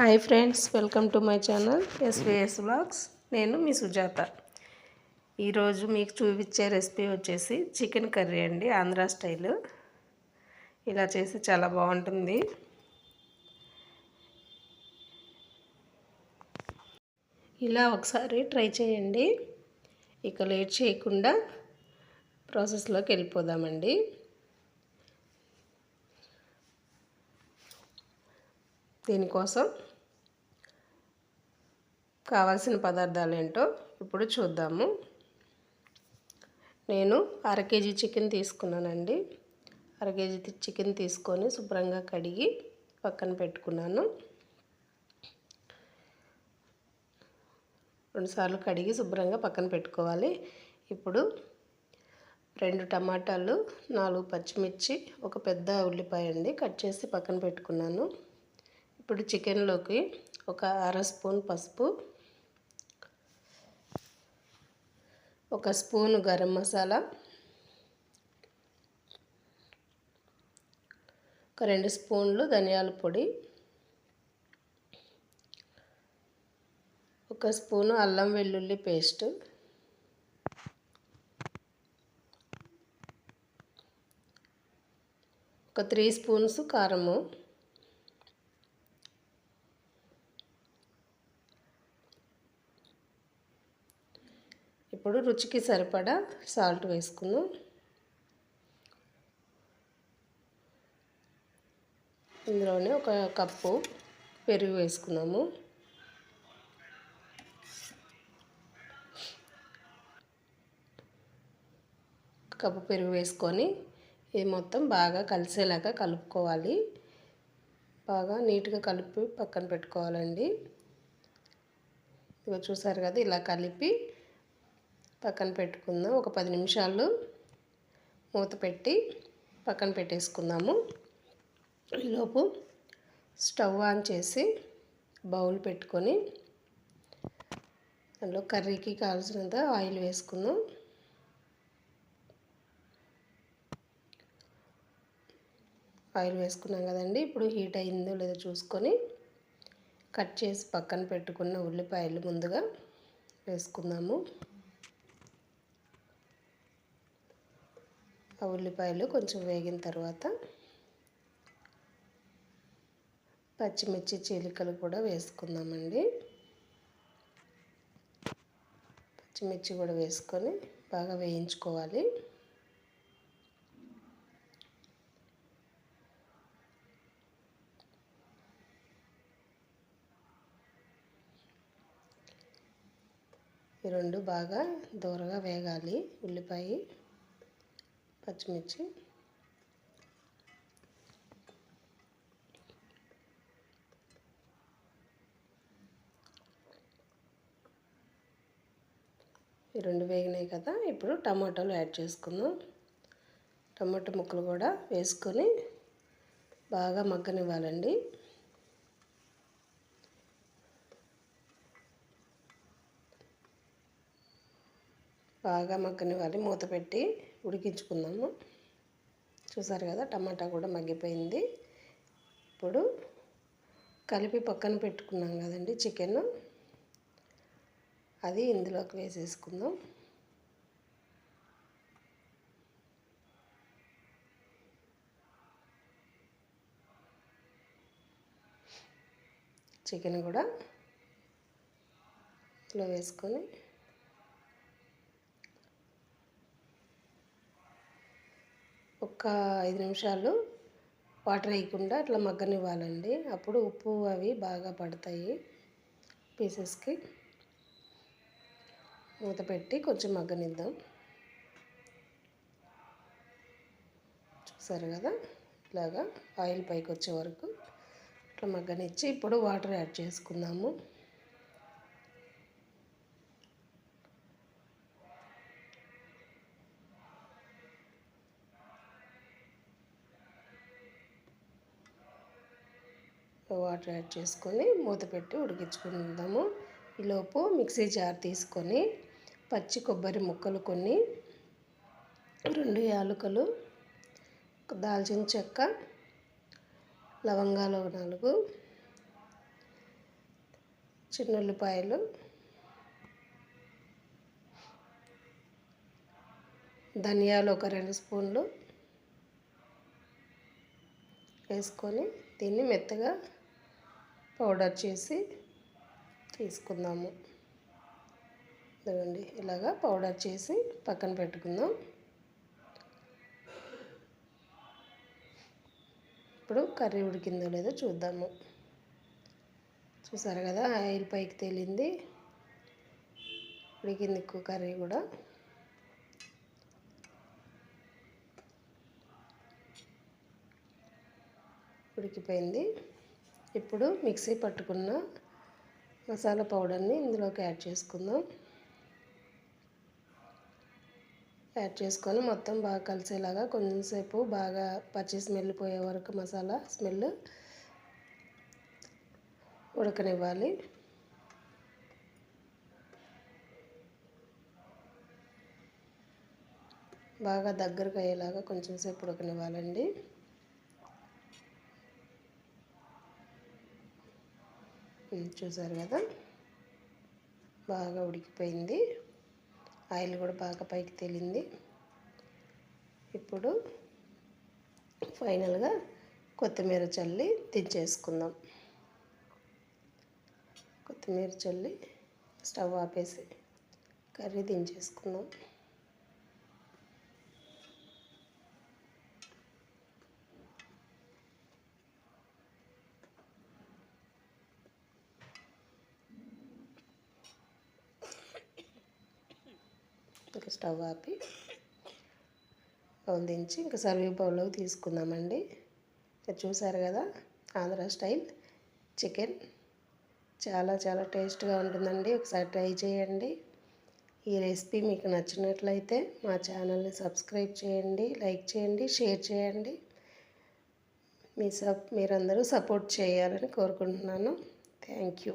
Hi friends welcome to my channel SVS blogs నేను మీ సుజాత. ఈరోజు మీకు చూపించే రెసిపీ వచ్చేసి చికెన్ కర్రీ అండి ఆంధ్ర స్టైల్. ఇలా చేసి చాలా బాగుంటుంది. ఇలా ఒకసారి ట్రై చేయండి. ఇక లేట్ చేయకుండా ప్రాసెస్లోకి వెళ్ళిపోదామండి. దీనికోసం కావాల్సిన పదార్థాలు ఏంటో ఇప్పుడు చూద్దాము. నేను అర కేజీ చికెన్ తీసుకున్నానండి. అర కేజీ చికెన్ తీసుకొని శుభ్రంగా కడిగి పక్కన పెట్టుకున్నాను. రెండుసార్లు కడిగి శుభ్రంగా పక్కన పెట్టుకోవాలి. ఇప్పుడు రెండు టమాటాలు నాలుగు పచ్చిమిర్చి ఒక పెద్ద ఉల్లిపాయ అండి కట్ చేసి పక్కన పెట్టుకున్నాను. ఇప్పుడు చికెన్లోకి ఒక అర స్పూన్ పసుపు ఒక స్పూను గరం మసాలా. ఒక రెండు స్పూన్లు ధనియాల పొడి. ఒక స్పూను అల్లం వెల్లుల్లి పేస్ట్. ఒక త్రీ స్పూన్స్ కారము. ఇప్పుడు రుచికి సరిపడా సాల్ట్ వేసుకుందాం. ఇందులోనే ఒక కప్పు పెరుగు వేసుకున్నాము కప్పు పెరుగు వేసుకొని ఇది మొత్తం బాగా కలిసేలాగా కలుపుకోవాలి. బాగా నీట్గా కలిపి పక్కన పెట్టుకోవాలండి. ఇదిగో చూసారు కదా ఇలా కలిపి పక్కన పెట్టుకుందాం. ఒక పది నిమిషాలు మూత పెట్టి పక్కన పెట్టేసుకుందాము. ఈలోపు స్టవ్ ఆన్ చేసి బౌల్ పెట్టుకొని అందులో కర్రీకి కావాల్సినంత ఆయిల్ వేసుకుందాం. ఆయిల్ వేసుకున్నాం కదండి. ఇప్పుడు హీట్ అయిందో లేదో చూసుకొని కట్ చేసి పక్కన పెట్టుకున్న ఉల్లిపాయలు ముందుగా వేసుకుందాము. ఉల్లిపాయలు కొంచెం వేగిన తర్వాత పచ్చిమిర్చి చీలికలు కూడా వేసుకుందామండి. పచ్చిమిర్చి కూడా వేసుకొని బాగా వేయించుకోవాలి. ఈ రెండు బాగా దూరగా వేగాలి ఉల్లిపాయ. పచ్చిమిర్చి. ఈ రెండు వేగినాయి కదా ఇప్పుడు టమాటాలు యాడ్ చేసుకుందాం. టమాటా ముక్కలు కూడా వేసుకొని బాగా మగ్గనివ్వాలండి. బాగా మగ్గనివ్వాలి. మూత పెట్టి ఉడికించుకుందాము. చూసారు కదా టమాటా కూడా మగ్గిపోయింది. ఇప్పుడు కలిపి పక్కన పెట్టుకున్నాం కదండి చికెన్. అది ఇందులోకి వేసేసుకుందాం. చికెన్ కూడా ఇందులో వేసుకొని ఒక ఐదు నిమిషాలు వాటర్ వేయకుండా అట్లా మగ్గనివ్వాలండి. అప్పుడు ఉప్పు అవి బాగా పడతాయి పీసెస్కి. మూత పెట్టి కొంచెం మగ్గనిద్దాం. చూసారు కదా? ఇలాగా ఆయిల్ పైకి వచ్చే వరకు ఇట్లా మగ్గనిచ్చి ఇప్పుడు వాటర్ యాడ్ చేసుకుందాము. వాటర్ యాడ్ చేసుకొని మూత పెట్టి ఉడికించుకుందాము. ఈలోపు మిక్సీ జార్ తీసుకొని పచ్చి కొబ్బరి ముక్కలు కొన్ని రెండు యాలకులు దాల్చిన చెక్క లవంగాలు నాలుగు చిన్న ఉల్లిపాయలు ధనియాలు ఒక రెండు స్పూన్లు వేసుకొని దీన్ని మెత్తగా పౌడర్ చేసి తీసుకుందాము. ఇదిగోండి ఇలాగా పౌడర్ చేసి పక్కన పెట్టుకుందాం. ఇప్పుడు కర్రీ ఉడికిందో లేదో చూద్దాము. చూసారు కదా ఆయిల్ పైకి తేలింది. ఉడికింది ఎక్కువ కర్రీ కూడా. ఉడికిపోయింది. ఇప్పుడు మిక్సీ పట్టుకున్న మసాలా పౌడర్ని ఇందులోకి యాడ్ చేసుకుందాం. యాడ్ చేసుకొని మొత్తం బాగా కలిసేలాగా కొంచెంసేపు బాగా పచ్చి స్మెల్ పోయే వరకు మసాలా స్మెల్ ఉడకనివ్వాలి. బాగా దగ్గరకు అయ్యేలాగా కొంచెం సేపు ఉడకనివ్వాలండి. చూసారు కదా? బాగా ఉడికిపోయింది. ఆయిల్ కూడా బాగా పైకి తేలింది. ఇప్పుడు ఫైనల్గా కొత్తిమీర చల్లి దించేసుకుందాం. కొత్తిమీర చల్లి స్టవ్ ఆపేసి కర్రీ దించేసుకుందాం. స్టవ్ ఆపి అందించి దించి ఇంకా సర్వింగ్ బౌల్లోకి తీసుకుందామండి. చూసారు కదా ఆంధ్ర స్టైల్ చికెన్. చాలా చాలా టేస్ట్గా ఉంటుందండి. ఒకసారి ట్రై చేయండి. ఈ రెసిపీ మీకు నచ్చినట్లయితే మా ఛానల్ని సబ్స్క్రైబ్ చేయండి లైక్ చేయండి షేర్ చేయండి. మీ సప్ మీరందరూ సపోర్ట్ చేయాలని కోరుకుంటున్నాను. Thank you.